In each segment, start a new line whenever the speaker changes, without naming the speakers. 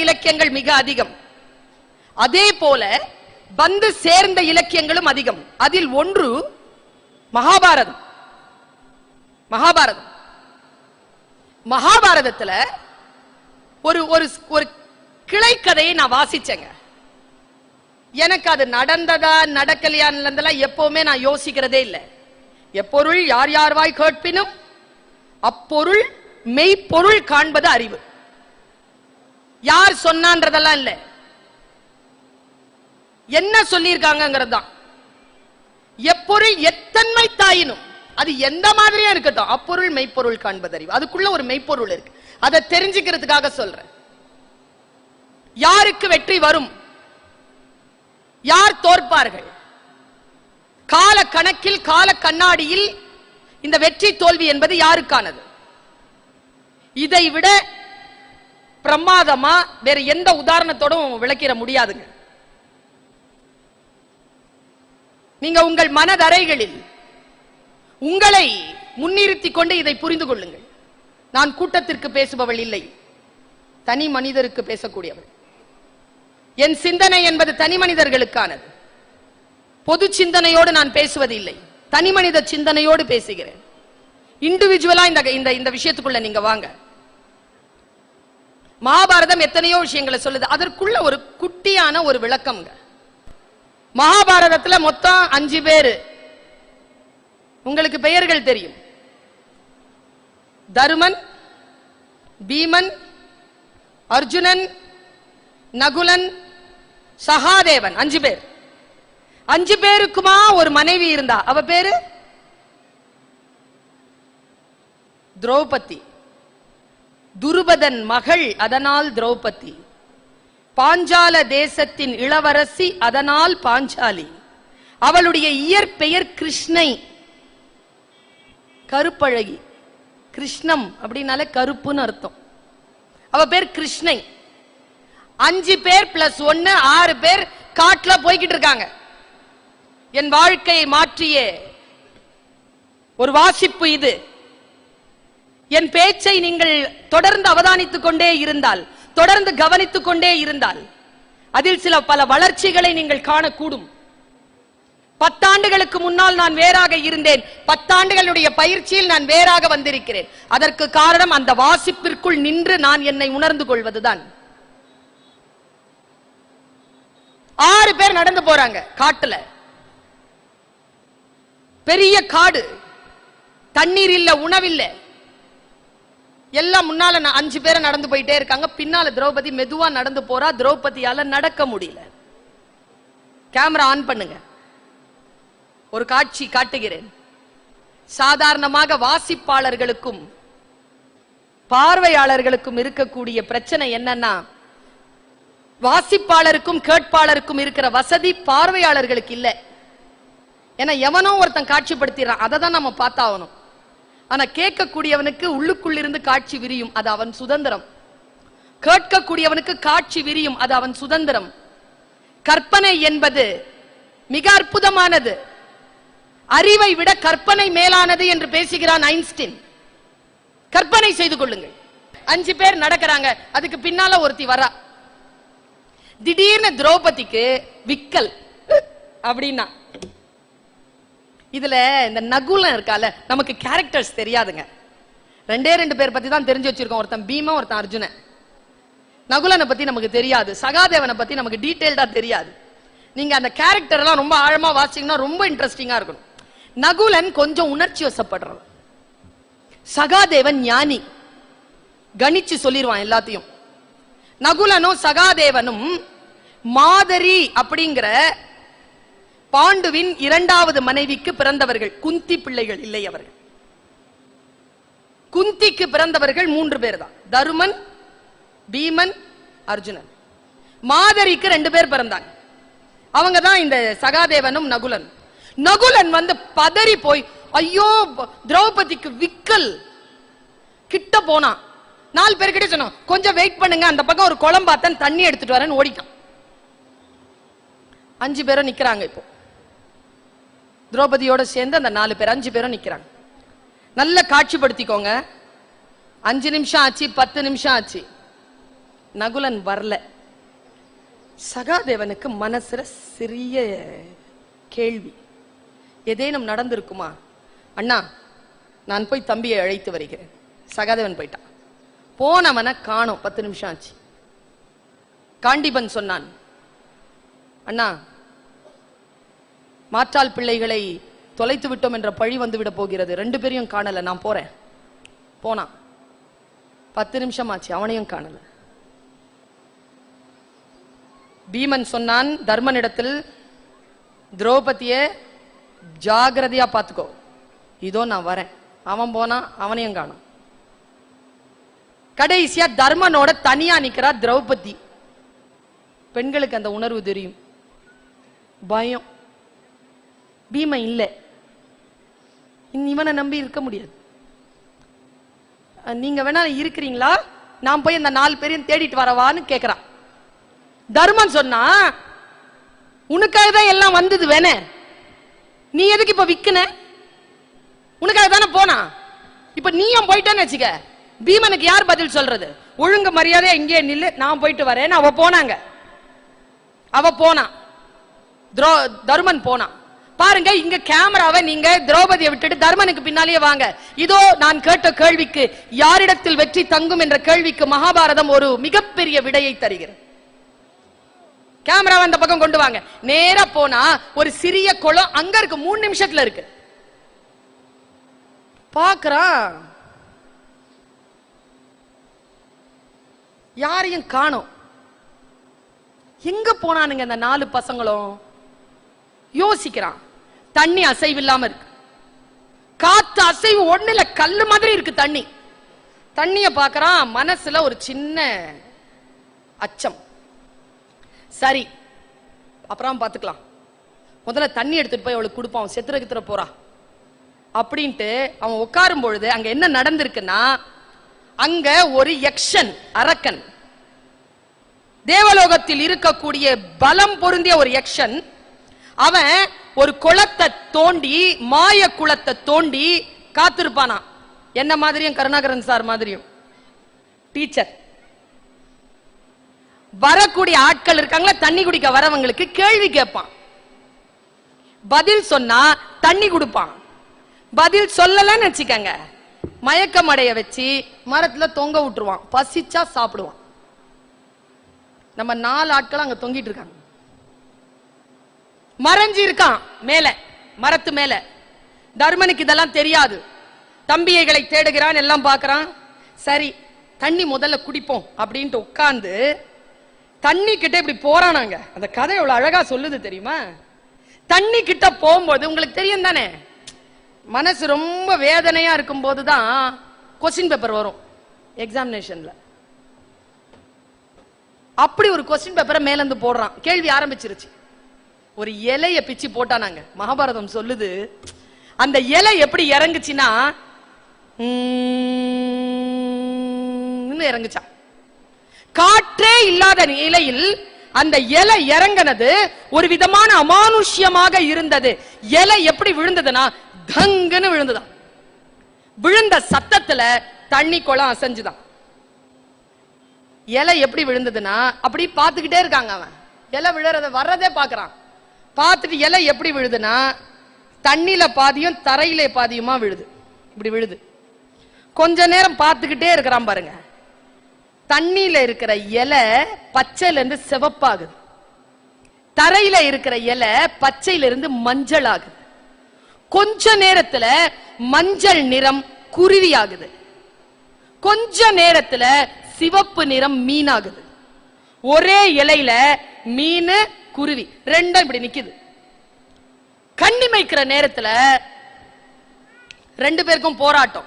இலக்கியங்கள் மிக அதிகம். அதே போல வந்து சேர்ந்த இலக்கியங்களும் அதிகம். அதில் ஒன்று மகாபாரதம். மகாபாரதம். மகாபாரதத்துல ஒரு ஒரு ஒரு கிளை கதையை நான் வாசிச்சேங்க. எனக்கு அது நடந்ததா நடக்கலையான்லாம் எப்பவுமே நான் யோசிக்கிறதே இல்லை. எப்பொருள் யார் யார் வாய் கேட்பினும் அப்பொருள் மெய்ப்பொருள் காண்பது அறிவு. யார் சொன்னான்றதெல்லாம் இல்ல. என்ன சொல்லியிருக்காங்கிறது தான் எப்பொருள் எத்தன்மை தாயினும் அது எந்த மாதிரியா இருக்கட்டும் அப்பொருள் மெய்ப்பொருள் காண்பது அறிவு அதுக்குள்ள ஒரு மெய்ப்பொருள் இருக்கு. அதை தெரிஞ்சுக்கிறதுக்காக சொல்றேன். யாருக்கு வெற்றி வரும்? யார் தோற்பார்கள்? கால கணக்கில் கால கண்ணாடியில் இந்த வெற்றி தோல்வி என்பது யாருக்கானது? இதை விட பிரமாதமா வேற எந்த உதாரணத்தோடும் விளக்கிட முடியாதுங்க. நீங்க உங்கள் மனதறைகளில் உங்களை முன்னிறுத்தி கொண்டு இதை புரிந்து கொள்ளுங்கள். நான் கூட்டத்திற்கு பேசுபவள் இல்லை. தனி மனிதருக்கு பேசக்கூடியவள். என் சிந்தனை என்பது தனி மனிதர்களுக்கானது. பொது சிந்தனையோடு நான் பேசுவதில்லை. தனி மனித சிந்தனையோடு பேசுகிறேன். இண்டிவிஜுவலா இந்த இந்த இந்த விஷயத்துக்குள்ள நீங்க வாங்க. மகாபாரதம் எத்தனையோ விஷயங்களை சொல்லுது. அதற்குள்ள ஒரு குட்டியான ஒரு விளக்கம்ங்க. மகாபாரதத்துல மொத்தம் அஞ்சு பேரு. உங்களுக்கு பெயர்கள் தெரியும். தருமன் பீமன் அர்ஜுனன் நகுலன் சகாதேவன். அஞ்சு பேர். அஞ்சு பேருக்குமா ஒரு மனைவி இருந்தா? அவ பேரு? திரௌபதி. துருபதன் மகள் அதனால் திரௌபதி. பாஞ்சால தேசத்தின் இளவரசி அதனால் பாஞ்சாலி. அவளுடைய இயற்பெயர் கிருஷ்ணை. கருப்பழகி. கிருஷ்ணம் அப்படின்னாலே கருப்புன்னு அர்த்தம். அவ பேர் கிருஷ்ணை. அஞ்சு பேர் பிளஸ் ஒன்னு ஆறு பேர் காட்டுல போய்கிட்டு இருக்காங்க. என் வாழ்க்கையை மாற்றிய. ஒரு வாசிப்பு இது. என் பேச்சை நீங்கள் தொடர்ந்து அவதானித்துக் கொண்டே இருந்தால் தொடர்ந்து கவனித்துக் கொண்டே இருந்தால் அதில் சில பல வளர்ச்சிகளை நீங்கள் காணக்கூடும். பத்தாண்டுகளுக்கு முன்னால் நான் வேறாக இருந்தேன். பத்தாண்டுகளுடைய பயிற்சியில் நான் வேறாக வந்திருக்கிறேன். அதற்கு காரணம் அந்த வாசிப்பிற்குள் நின்று நான் என்னை உணர்ந்து கொள்வதுதான். ஆறு பேர் நடந்து போறாங்க காட்டுல. பெரிய காடு. தண்ணீர் இல்ல உணவில்லை. எல்லாம் முன்னால அஞ்சு பேரை நடந்து போயிட்டே இருக்காங்க. பின்னால திரௌபதி மெதுவா நடந்து போறா. திரௌபதியால நடக்க முடியல. கேமரா ஆன் பண்ணுங்க. ஒரு காட்சி காட்டுகிறேன். சாதாரணமாக வாசிப்பாளர்களுக்கும் பார்வையாளர்களுக்கும் இருக்கக்கூடிய பிரச்சனை என்னன்னா வாசிப்பாளருக்கும் கேட்பாளருக்கும் இருக்கிற வசதி பார்வையாளர்களுக்கு இல்லை. ஏன்னா எவனோ ஒருத்தன் காட்சிப்படுத்திடுறான். அதை தான் நம்ம பார்த்தாகணும். ஆனா கேட்கக்கூடியவனுக்கு உள்ளுக்குள்ளிருந்து காட்சி விரியும் அது அவன் சுதந்திரம். கேட்கக்கூடியவனுக்கு காட்சி விரியும் அது அவன் சுதந்திரம். கற்பனை என்பது மிக அற்புதமானது. அறிவை விட கற்பனை மேலானது என்று பேசுகிறான் ஐன்ஸ்டீன். கற்பனை செய்து கொள்ளுங்கள். அஞ்சு பேர் நடக்கிறாங்க அதுக்கு பின்னால ஒருத்தி வரா. திடீர்னு திரௌபதிக்கு விக்கல் அப்படின்னா இதுல இந்த நகுலம் இருக்கால நமக்கு கேரக்டர்ஸ் தெரியாதுங்க. ரெண்டே ரெண்டு பேர் பத்தி தான் தெரிஞ்சு வச்சிருக்கோம். ஒருத்தன் பீமா ஒருத்தன் அர்ஜுனன். நகுலனை பத்தி நமக்கு தெரியாது. சகாதேவனை பத்தி நமக்கு டீட்டெயில்டா தெரியாது. நீங்க அந்த கேரக்டர் எல்லாம் ரொம்ப ஆழமா வாசிச்சீங்கன்னா ரொம்ப இன்ட்ரெஸ்டிங்கா இருக்கணும். நகுலன் கொஞ்சம் உணர்ச்சி வசப்படுறவன். சகாதேவன் ஞானி. கணிச்சு சொல்லிடுவான் எல்லாத்தையும். நகுலனும் சகாதேவனும் மாதரி அப்படிங்கிற பாண்டுவின் இரண்டாவது மனைவிக்கு பிறந்தவர்கள் குந்தி பிள்ளைகள் இல்லை அவர்கள். குந்திக்கு பிறந்தவர்கள் மூன்று பேர் தான் தருமன் பீமன் அர்ஜுனன். மாதரிக்கு ரெண்டு பேர் பிறந்தாங்க அவங்க தான் இந்த சகாதேவனும் நகுலன். நகுலன் வந்து பதறி போய் ஐயோ திரௌபதிக்கு விக்கல். கிட்ட போனான். நாலு பேர்கிட்ட சொன்னோம் கொஞ்சம் வெயிட் பண்ணுங்க அந்த பக்கம் ஒரு குளம் பார்த்தேன் தண்ணி எடுத்துட்டு வரேன்னு ஓடிட்டான். அஞ்சு பேரும் நிக்கிறாங்க இப்போ. திரௌபதியோட சேர்ந்து அந்த நாலு பேர் அஞ்சு பேரும் நிக்கிறாங்க. நல்ல காட்சிப்படுத்திக்கோங்க. அஞ்சு நிமிஷம் ஆச்சு பத்து நிமிஷம் ஆச்சு. நகுலன் வரல. சகாதேவனுக்கு மனசுல சிறிய கேள்வி. ஏதேனும் நடந்திருக்குமா? அண்ணா நான் போய் தம்பியை அழைத்து வருகிறேன். சகாதேவன் போயிட்டான். போனவனை காணோம். பத்து நிமிஷம் ஆச்சு. காண்டிபன் சொன்னான் அண்ணா மாற்றால் பிள்ளைகளை தொலைத்து விட்டோம் என்ற பழி வந்து விட போகிறது. ரெண்டு பேரையும் காணல. நான் போறேன். போனான் பத்து நிமிஷம் ஆச்சு அவனையும் காணல. பீமன் சொன்னான் தர்மனிடத்தில் திரௌபதியை ஜாகிரதையா பார்த்துக்கோ. இதோ நான் வரேன். அவன் போனா அவனையும் காணும். கடைசியா தர்மனோட தனியா நிக்கிறா திரௌபதி. பெண்களுக்கு அந்த உணர்வு தெரியும். பயம். பீமன் இல்லை. இனி இவனை நம்பி இருக்க முடியாது. நீங்க வேணா இருக்கிறீங்களா? நான் போய் அந்த நாலு பேரையும் தேடிட்டு வரவான்னு கேட்கிறான் தர்மன் சொன்னா உனக்காக தான் எல்லாம் வந்தது வேணே. நீ எதுக்கு இப்ப விக்கின? உனக்காக தானே போனா? இப்ப நீயும் போயிட்டான்னு வச்சுக்க பீமனுக்கு யார் பதில் சொல்றது? ஒழுங்கு மரியாதை இங்கே நில்லு நான் போயிட்டு வரேன்னு அவ போனாங்க. அவ போனா. துரோ தருமன் போனான் பாருங்க இங்க கேமராவை நீங்க திரௌபதியை விட்டுட்டு தர்மனுக்கு பின்னாலேயே வாங்க. இதோ நான் கேட்ட கேள்விக்கு யாரிடத்தில் வெற்றி தங்கும் என்ற கேள்விக்கு மகாபாரதம் ஒரு மிகப்பெரிய விடையை தருகிறது. கேமராவை அந்த பக்கம் கொண்டு வாங்க. நேரா போனா ஒரு சிறிய குளம் அங்க இருக்கு மூணு நிமிஷத்துல இருக்கு. பாக்குறான் யாரையும் காணும். எங்க போனானுங்க அந்த நாலு பசங்களும்? யோசிக்கிறான். தண்ணி அசைவு இல்லாம இருக்கு. காத்து அசைவு ஒண்ணுல கல்லு மாதிரி இருக்கு தண்ணி. தண்ணிய பாக்குறான் மனசுல ஒரு சின்ன அச்சம். சரி அப்புறம் பாத்துக்கலாம். முதல்ல தண்ணி எடுத்துட்டு போய் அவளுக்கு கொடுப்பான் அவன் செத்துற கித்துற போறா. அப்படின்ட்டு அவன் உட்காரும் பொழுது அங்க என்ன நடந்திருக்குன்னா அங்க ஒரு யக்ஷன் அரக்கன். தேவலோகத்தில் இருக்கக்கூடிய பலம் பொருந்திய ஒரு யக்ஷன் அவன் ஒரு குளத்தை தோண்டி மாய குளத்தை தோண்டி காத்திருப்பானா? என்ன மாதிரியும்? கருணாகரன் சார் மாதிரியும். டீச்சர் வரக்கூடிய ஆட்கள் இருக்காங்களா? தண்ணி குடிக்க வரவங்களுக்கு கேள்வி கேட்பான். பதில் சொன்னா தண்ணி கொடுப்பான். பதில் சொல்லலன்னு வச்சுக்கங்க. மயக்கம் அடைய வச்சு மரத்துல தொங்க விட்டுருவான். பசிச்சா சாப்பிடுவான். நம்ம நாலு ஆட்கள் அங்க தொங்கிட்டு இருக்காங்க. மறைஞ்சு இருக்கான் மேல மரத்து மேல. தர்மனுக்கு இதெல்லாம் தெரியாது. தம்பியைகளை தேடுகிறான் எல்லாம் பார்க்கறான். சரி தண்ணி முதல்ல குடிப்போம் அப்படின்ட்டு உட்கார்ந்து தண்ணி கிட்ட இப்படி போறானாங்க அந்த கதை எவ்வளவு அழகா சொல்லுது தெரியுமா? தண்ணி கிட்ட போகும்போது உங்களுக்கு தெரியும் தானே? மனசு ரொம்ப வேதனையா இருக்கும் போதுதான் கொஸ்டின் பேப்பர் வரும் எக்ஸாமினேஷன்ல அப்படி ஒரு கொஸ்டின் பேப்பரை மேல இருந்து போடுறான். கேள்வி ஆரம்பிச்சிருச்சு. ஒரு இலைய பிச்சு போட்டானாங்க. மகாபாரதம் சொல்லுது அந்த இலை எப்படி இறங்குச்சுன்னா இறங்குச்சா இறங்குச்சான் காற்றே இல்லாத நிலையில் அந்த இலை இறங்கினது ஒரு விதமான அமானுஷ்யமாக இருந்தது இலை எப்படி விழுந்ததுன்னா தங்குன்னு விழுந்துதான் விழுந்த சத்தத்துல தண்ணி குளம் அசைஞ்சுதான் இலை எப்படி விழுந்ததுன்னா அப்படி பார்த்துக்கிட்டே இருக்காங்க அவன் இலை விழுறத வர்றதே பாக்குறான் பார்த்துட்டு இலை எப்படி விழுதுன்னா தண்ணியில பாதியும் தரையில பாதியுமா விழுது. இப்படி விழுது. கொஞ்ச நேரம் பார்த்துக்கிட்டே இருக்கிறான் பாருங்க. தண்ணியில இருக்கிற இலை பச்சையில இருந்து சிவப்பாகுது. தரையில இருக்கிற இலை பச்சையில இருந்து மஞ்சள் ஆகுது கொஞ்ச நேரத்துல மஞ்சள் நிறம் குருவி ஆகுது கொஞ்ச நேரத்துல சிவப்பு நிறம் மீனாகுது. ஒரே இலையில மீன் குருவி. ரெண்டும் இப்படி நிக்குது. கண்ணிமைக்கிற நேரத்துல ரெண்டு பேருக்கும் போராட்டம்.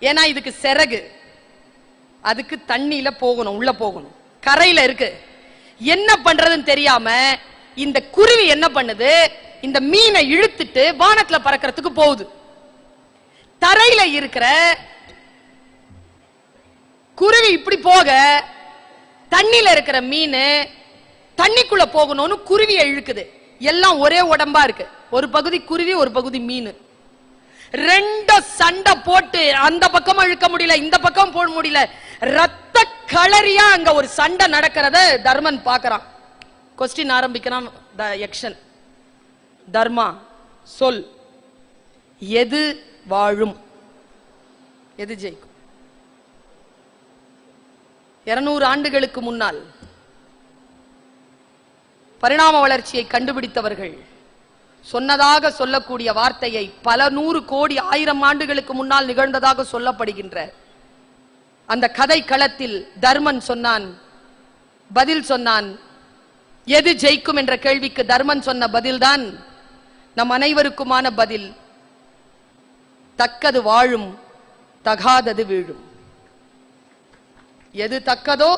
ஏன்னா இதுக்கு சிறகு அதுக்கு தண்ணியில போகணும் உள்ள போகணும். கரையில இருக்கு. என்ன பண்றதுன்னு தெரியாம இந்த குருவி என்ன பண்ணுது? இந்த மீனை இழுத்துட்டு வானத்துல பறக்கிறதுக்கு போகுது. தரையில இருக்கிற குருவி இப்படி போக தண்ணியில இருக்கிற மீன் தண்ணிக்குள்ள போகணும்னு குருவியை இழுக்குது. எல்லாம் ஒரே உடம்பா இருக்கு. ஒரு பகுதி குருவி ஒரு பகுதி மீன். ரெண்டும் சண்டை போட்டு அந்த பக்கம் இழுக்க முடியல இந்த பக்கம் போட முடியல. ரத்த களரியா அங்க ஒரு சண்டை நடக்கிறத தர்மன் பாக்குறான் கொஸ்டின் ஆரம்பிக்கிறான் த யக்ஷன். தர்மா சொல். எது வாழும்? எது ஜெயிக்கும்? இருநூறு ஆண்டுகளுக்கு முன்னால் பரிணாம வளர்ச்சியை கண்டுபிடித்தவர்கள். சொன்னதாக சொல்லக்கூடிய வார்த்தையை பல நூறு கோடி ஆயிரம் ஆண்டுகளுக்கு முன்னால் நிகழ்ந்ததாக சொல்லப்படுகின்ற அந்த கதை களத்தில் தர்மன் சொன்னான் பதில் சொன்னான். எது ஜெயிக்கும் என்ற கேள்விக்கு தர்மன் சொன்ன பதில்தான் நம் அனைவருக்குமான பதில் தக்கது வாழும் தகாதது வீழும். எது தக்கதோ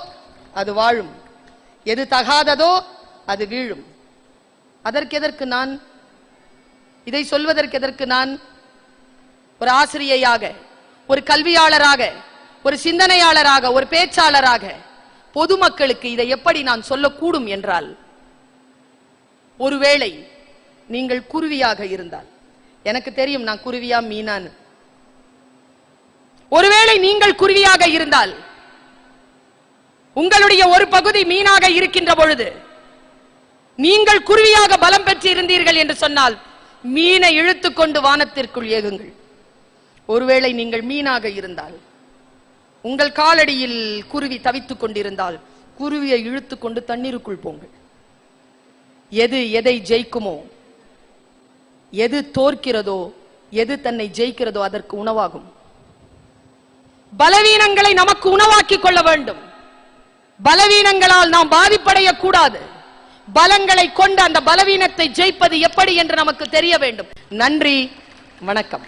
அது வாழும். எது தகாததோ அது வீழும். அதற்கு எதற்கு நான் இதை சொல்வதற்கு எதற்கு நான் ஒரு ஆசிரியையாக ஒரு கல்வியாளராக ஒரு சிந்தனையாளராக ஒரு பேச்சாளராக பொதுமக்களுக்கு இதை எப்படி நான் சொல்லக்கூடும் என்றால் ஒருவேளை நீங்கள் குருவியாக இருந்தால் எனக்கு தெரியும் நான் குருவியா மீனான்னு. ஒருவேளை நீங்கள் குருவியாக இருந்தால் உங்களுடைய ஒரு பகுதி மீனாக இருக்கின்ற பொழுது நீங்கள் குருவியாக பலம் பெற்று இருந்தீர்கள் என்று சொன்னால் மீனை இழுத்து கொண்டு வானத்திற்குள் ஏகுங்கள் ஒருவேளை நீங்கள் மீனாக இருந்தால் உங்கள் காலடியில் குருவி தவித்துக் கொண்டிருந்தால் குருவியை இழுத்து கொண்டு தண்ணீருக்குள் போங்கள். எது எதை ஜெயிக்குமோ எது தோற்கிறதோ எது தன்னை ஜெயிக்கிறதோ அதற்கு உணவாகும். பலவீனங்களை நமக்கு உணவாக்கிக் கொள்ள வேண்டும். பலவீனங்களால் நாம் பாதிப்படைய கூடாது பலங்களை கொண்டு அந்த பலவீனத்தை ஜெயிப்பது எப்படி என்று நமக்கு தெரிய வேண்டும். நன்றி வணக்கம்.